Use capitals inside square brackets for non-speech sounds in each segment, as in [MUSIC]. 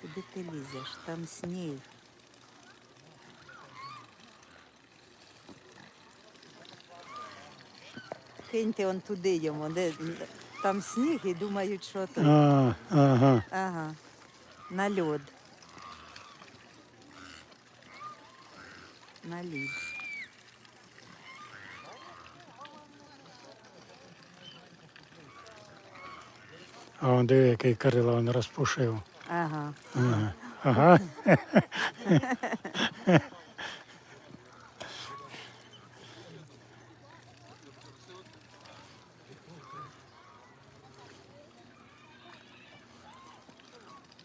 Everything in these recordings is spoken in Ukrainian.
Куди ти лізеш? Там сніг. Киньте он туди йому, де там сніг і думають, що то. А, ага. Ага. На льод. На лід. А он диви, який Кирило він розпушив. Ага. Ага. ага.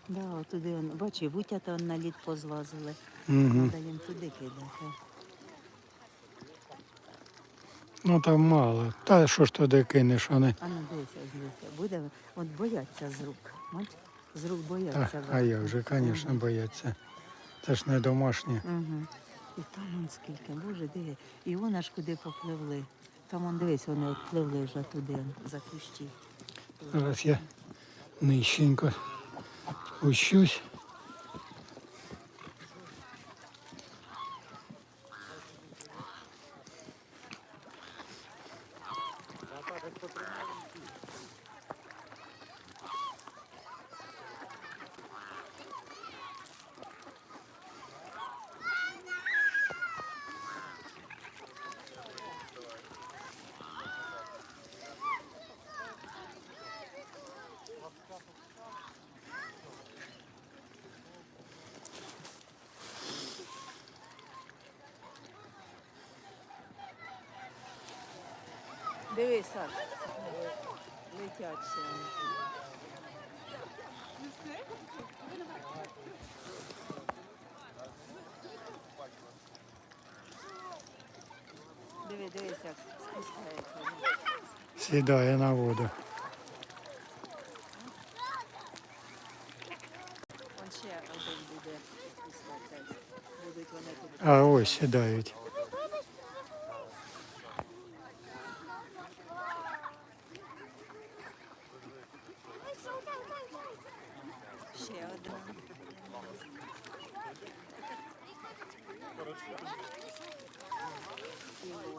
Да, туди он, бачи, вутята он на лід позлазили. Угу. Треба їм туди кидати. Ну там мало. Та що ж туди кинеш, вони. А ну дивися, дивися. Буде, от бояться з рук. Бач? З рук бояться. а як же, звісно, бояться. Це ж не домашні. Угу. І там он скільки, боже, диви. І вон аж куди попливли. Там он дивись, вони от пливли вже туди, за кущі. Зараз я нижченько спущусь. Дивись, Саш, летять ще. Диви, дивись, як спускається. Сідає на воду. Вон ще один буде спускатися. Будуть вони тут. А ось сідають. Thank you.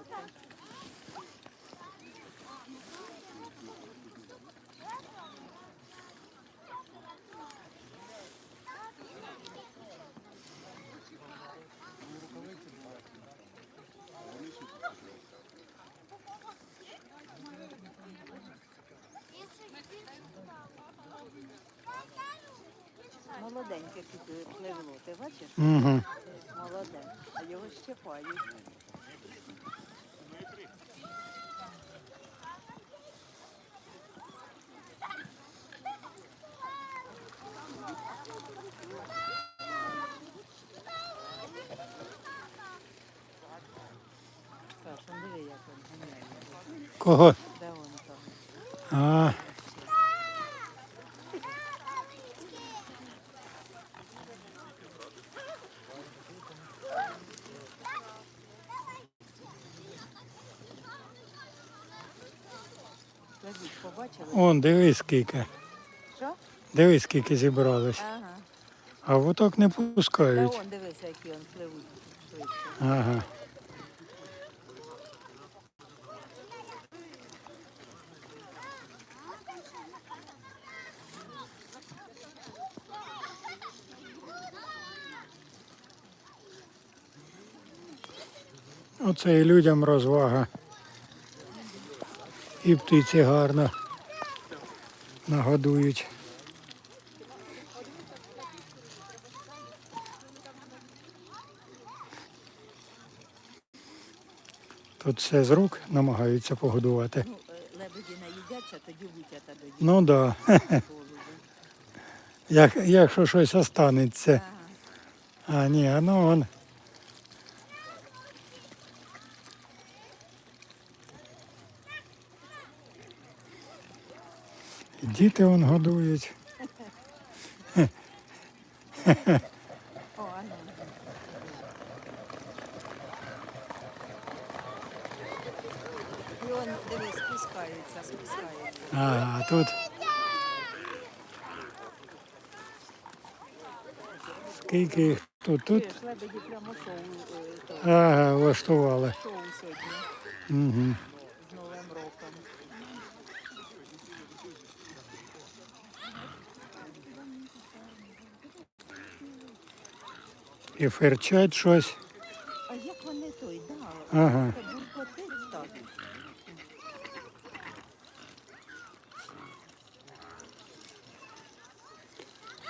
Молоденьке тут пливло, ти бачиш? Угу. Молоде. А його щепають. Кого? Де воно там? А, Побачили? он дивись скільки. Що? Дивись, скільки зібралось. Ага. А вот так не Та пускають. вон, дивися, які он пливуть швидше. Ага. Оце і людям розвага. І птиці гарно нагодують. Тут все з рук намагаються погодувати. Ну, е, лебеді наїдяться, тоді вутята доїдять Ну так, да. [LAUGHS] Як, якщо щось останеться. А ні, ну он. Діти он годують. І он, дивись, спускається, спускається. А тут скільки їх тут? Тут ага, влаштували. Угу. І ферчать щось. А як вони той, да, Ага.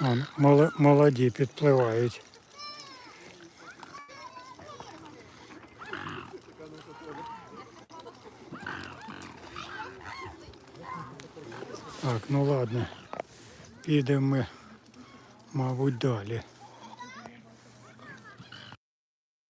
Вон, молоді підпливають. Так, ну ладно. Підемо ми, мабуть, далі.